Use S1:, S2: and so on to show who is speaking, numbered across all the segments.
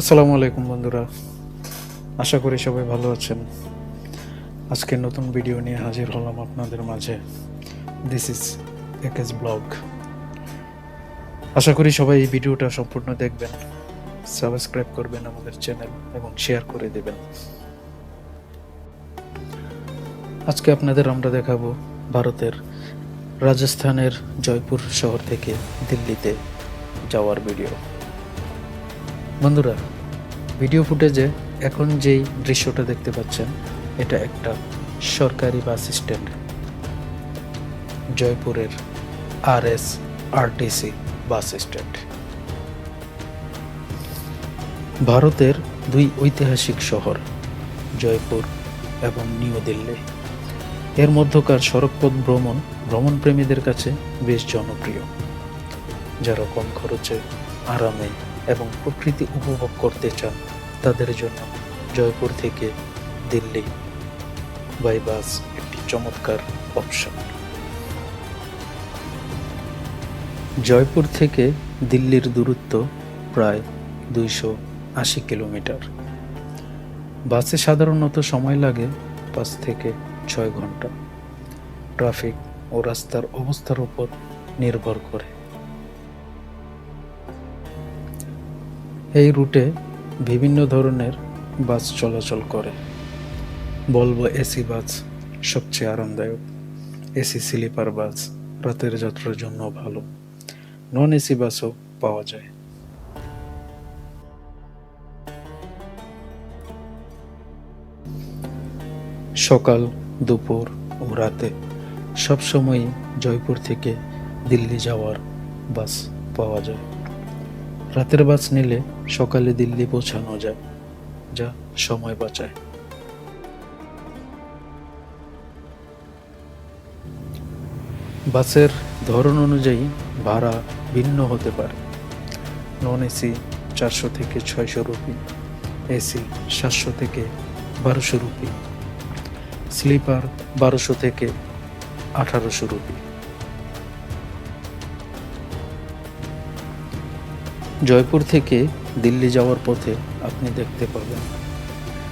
S1: আসসালামু আলাইকুম বন্ধুরা। আশা করি সবাই ভালো আছেন। আজকে নতুন ভিডিও নিয়ে হাজির হলাম আপনাদের মাঝে। দিস ইজ একেস ব্লগ আশা করি সবাই এই ভিডিওটা সম্পূর্ণ দেখবেন সাবস্ক্রাইব করবেন আমাদের চ্যানেল এবং শেয়ার করে দেবেন। আজকে আপনাদের আমরা দেখাবো ভারতের রাজস্থানের জয়পুর শহর থেকে দিল্লিতে যাওয়ার ভিডিও। বন্ধুরা ভিডিও ফুটেজে এখন যেই দৃশ্যটা দেখতে পাচ্ছেন, এটা একটা সরকারি বাস স্ট্যান্ড, জয়পুরের R S RTC bus stand. ভারতের দুই ঐতিহাসিক শহর, জয়পুর এবং নিউ দিল্লি। এর মধ্যকার সড়কপথ ভ্রমণ ভ্রমণ প্রেমীদের কাছে বেশ জনপ্রিয়, যারা কম খরচে আরামে এবং প্রকৃতি উপভোগ করতে চান তাদের জন্য জয়পুর থেকে দিল্লি বাই বাস একটি চমৎকার অপশন জয়পুর থেকে দিল্লির দূরত্ব প্রায় দুইশো আশি কিলোমিটার। বাসে সাধারণত সময় লাগে পাঁচ থেকে ছয় ঘণ্টা। ট্রাফিক ও রাস্তার অবস্থার উপর নির্ভর করে। এই রুটে বিভিন্ন ধরনের বাস চলাচল করে। বলব এসি বাস সবচেয়ে আরামদায়ক। এসি স্লিপার বাস রাতের যাত্রার জন্য ভালো। নন এসি বাসও পাওয়া যায়। সকাল, দুপুর ও রাতে সবসময়ই জয়পুর থেকে দিল্লি যাওয়ার বাস পাওয়া যায়। রাতের বাস নিলে সকালে দিল্লি পৌঁছানো যায় যা, সময় বাঁচায়। বাসের ধরন অনুযায়ী ভাড়া ভিন্ন হতে পারে। নন এসি চারশো থেকে ছয়শো রুপি, এসি সাতশো থেকে বারোশো রুপি, স্লিপার বারোশো থেকে আঠারোশো রুপি। জয়পুর থেকে দিল্লি যাওয়ার পথে আপনি দেখতে পাবেন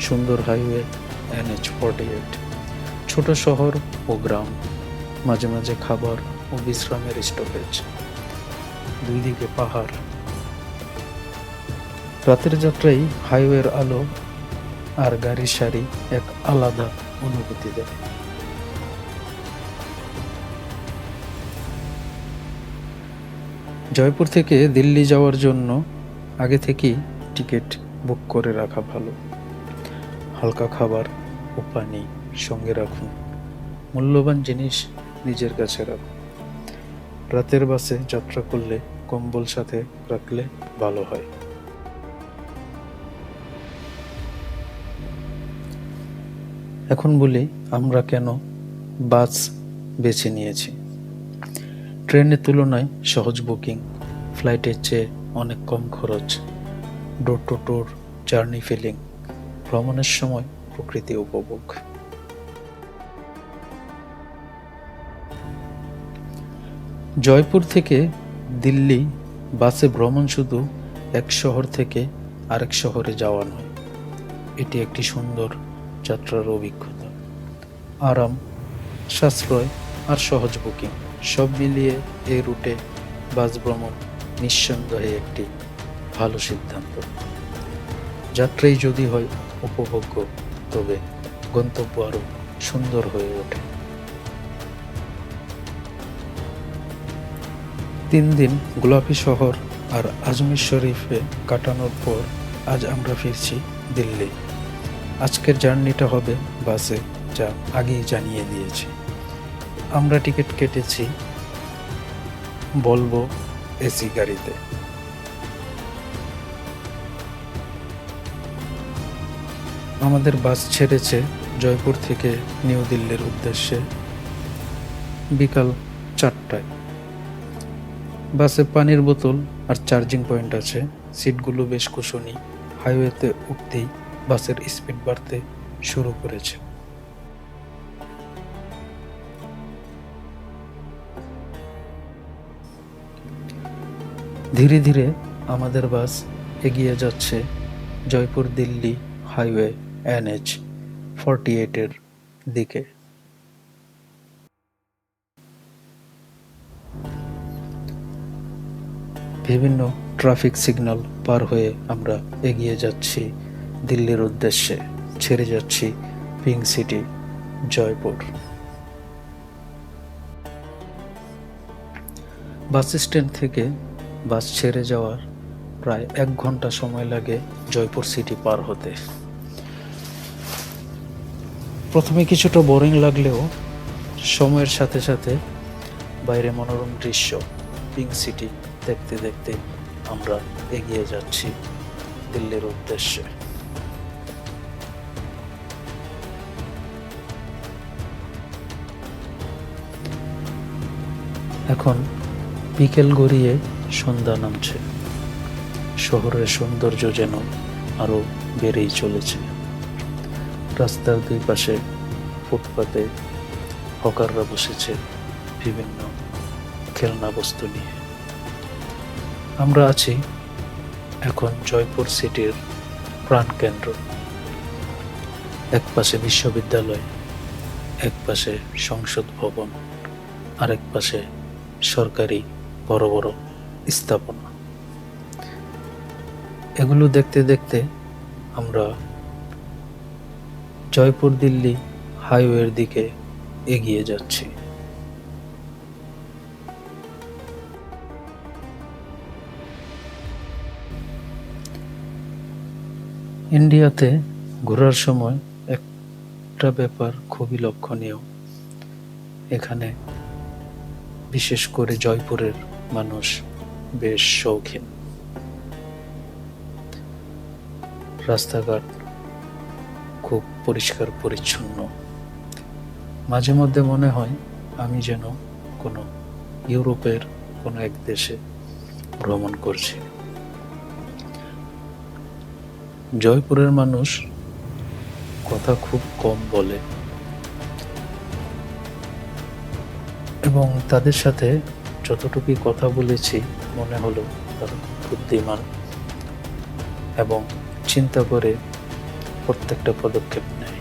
S1: সুন্দর হাইওয়ে এনএচ ফর্টি এইট ছোট শহর ও গ্রাম, মাঝে মাঝে খাবার ও বিশ্রামের স্টপেজ দুই দিকে পাহাড়। রাতের যাত্রায় হাইওয়ের আলো আর গাড়ির সারি এক আলাদা অনুভূতি দেয়। জয়পুর থেকে দিল্লি যাওয়ার জন্য আগে থেকেই টিকিট বুক করে রাখা ভালো। হালকা খাবার ও পানি সঙ্গে রাখুন। মূল্যবান জিনিস নিজের কাছে রাখুন। রাতের বাসে যাত্রা করলে কম্বল সাথে রাখলে ভালো হয়। এখন বলি আমরা কেন বাস বেছে নিয়েছি। ট্রেনের তুলনায় সহজ বুকিং, ফ্লাইটের চেয়ে অনেক কম খরচ door to door journey feeling ভ্রমণের সময় প্রকৃতি উপভোগ। জয়পুর থেকে দিল্লি বাসে ভ্রমণ শুধু এক শহর থেকে আরেক শহরে যাওয়া নয়, এটি একটি সুন্দর যাত্রার অভিজ্ঞতা। আরাম, সাশ্রয় আর সহজ বুকিং সব মিলিয়ে এই রুটে বাস ভ্রমণ নিঃসন্দেহে একটি ভালো সিদ্ধান্ত। যাত্রাই যদি হয় উপভোগ্য, তবে গন্তব্য আরও সুন্দর হয়ে ওঠে। তিন দিন গোলাপি শহর আর আজমির শরীফে কাটানোর পর আজ আমরা ফিরছি দিল্লি। আজকের জার্নিটা হবে বাসে, যা আগেই জানিয়ে দিয়েছি। আমরা টিকিট কেটেছি বলব এসি গাড়িতে আমাদের বাস ছেড়েছে জয়পুর থেকে নিউ দিল্লির উদ্দেশ্যে বিকাল চারটায়। বাসে পানির বোতল আর চার্জিং পয়েন্ট আছে। সিটগুলো বেশ কুশনি। হাইওয়েতে উঠতেই বাসের স্পিড বাড়তে শুরু করেছে। ধীরে ধীরে আমাদের বাস এগিয়ে যাচ্ছে Jaipur Delhi highway NH forty এইটের দিকে। বিভিন্ন ট্রাফিক সিগন্যাল পার হয়ে আমরা এগিয়ে যাচ্ছি দিল্লির উদ্দেশ্যে, ছেড়ে যাচ্ছি pink city, Jaipur. Bus stand থেকে বাস ছেড়ে যাওয়ার প্রায় এক ঘণ্টা সময় লাগে জয়পুর সিটি পার হতে। প্রথমে কিছুটা বোরিং লাগলেও সময়ের সাথে সাথে বাইরে মনোরম দৃশ্য পিঙ্ক সিটি দেখতে দেখতে আমরা এগিয়ে যাচ্ছি দিল্লির উদ্দেশ্যে। এখন বিকেল গড়িয়ে সন্ধ্যা নামছে। শহরের সৌন্দর্য যেন আরও বেড়েই চলেছে। রাস্তার দুই পাশে ফুটপাতে হকাররা বসেছে বিভিন্ন খেলনা বস্তু নিয়ে। আমরা আছি এখন জয়পুর সিটির প্রাণকেন্দ্র। এক পাশে বিশ্ববিদ্যালয়, এক পাশে সংসদ ভবন, আরেক পাশে সরকারি বড় বড় স্থাপনা। এগুলো দেখতে দেখতে আমরা জয়পুর দিল্লি হাইওয়ের দিকে এগিয়ে যাচ্ছি। ইন্ডিয়াতে ঘোরার সময় একটা ব্যাপার খুবই লক্ষণীয়। এখানে বিশেষ করে জয়পুরের মানুষ বেশ শৌখিন। রাস্তাঘাট খুব পরিষ্কার, পরিচ্ছন্ন। মাঝে মধ্যে মনে হয় আমি যেন কোনো ইউরোপের কোনো এক দেশে ভ্রমণ করছি। জয়পুরের মানুষ কথা খুব কম বলে। এবং তাদের সাথে যতটুকুই কথা বলেছি মনে হলো তারা বুদ্ধিমান এবং চিন্তা করে প্রত্যেকটা পদক্ষেপ নেয়।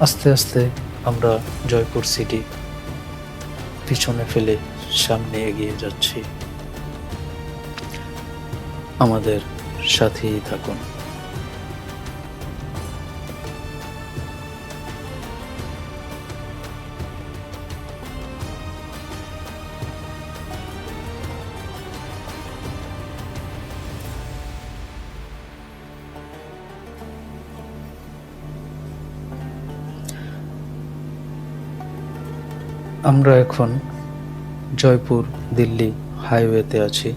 S1: আস্তে আস্তে আমরা জয়পুর সিটি পিছনে ফেলে সামনে এগিয়ে যাচ্ছি। আমাদের সাথেই থাকুন। আমরা এখন জয়পুর দিল্লি হাইওয়েতে আছি।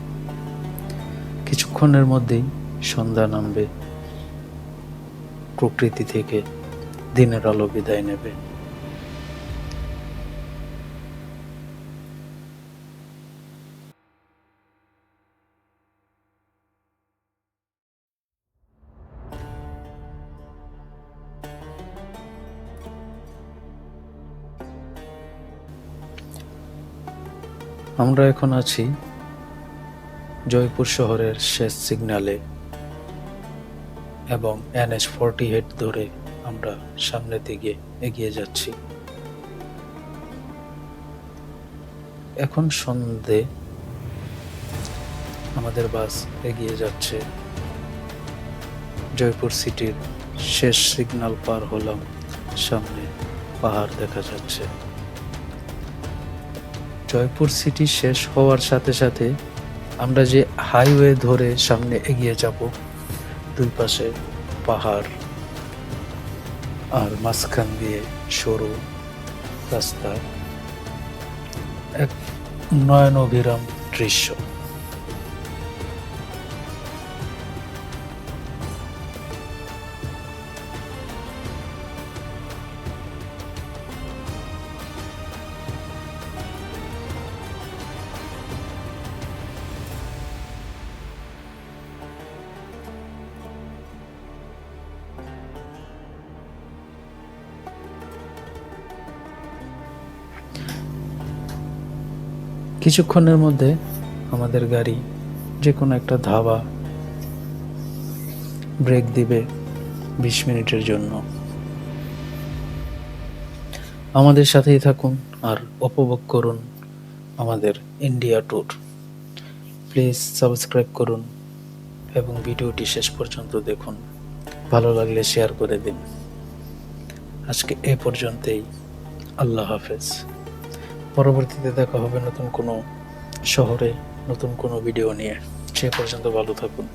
S1: কিছুক্ষণের মধ্যেই সন্ধ্যা নামবে। প্রকৃতি থেকে দিনের আলো বিদায় নেবে। আমরা এখন আছি জয়পুর শহরের শেষ সিগনালে এবং এনএচ ফর্টি এইট ধরে আমরা সামনের দিকে এগিয়ে যাচ্ছি। এখন সন্ধে। আমাদের বাস এগিয়ে যাচ্ছে। জয়পুর সিটির শেষ সিগন্যাল পার হলাম। সামনে পাহাড় দেখা যাচ্ছে। জয়পুর সিটি শেষ হওয়ার সাথে সাথে আমরা যে হাইওয়ে ধরে সামনে এগিয়ে যাব, দুই পাশে পাহাড় আর মাঝখান দিয়ে সরু রাস্তা, এক নয়ন অভিরাম দৃশ্য। কিছুক্ষণের মধ্যে আমাদের গাড়ি যে কোনো একটা ধাবা ব্রেক দিবে বিশ মিনিটের জন্য। আমাদের সাথেই থাকুন আর উপভোগ করুন আমাদের ইন্ডিয়া ট্যুর। প্লিজ সাবস্ক্রাইব করুন এবং ভিডিওটি শেষ পর্যন্ত দেখুন। ভালো লাগলে শেয়ার করে দিন। আজকে এ পর্যন্তই। আল্লাহ হাফেজ। পরবর্তীতে দেখা হবে নতুন কোনো শহরে নতুন কোনো ভিডিও নিয়ে। সে পর্যন্ত ভালো থাকুন।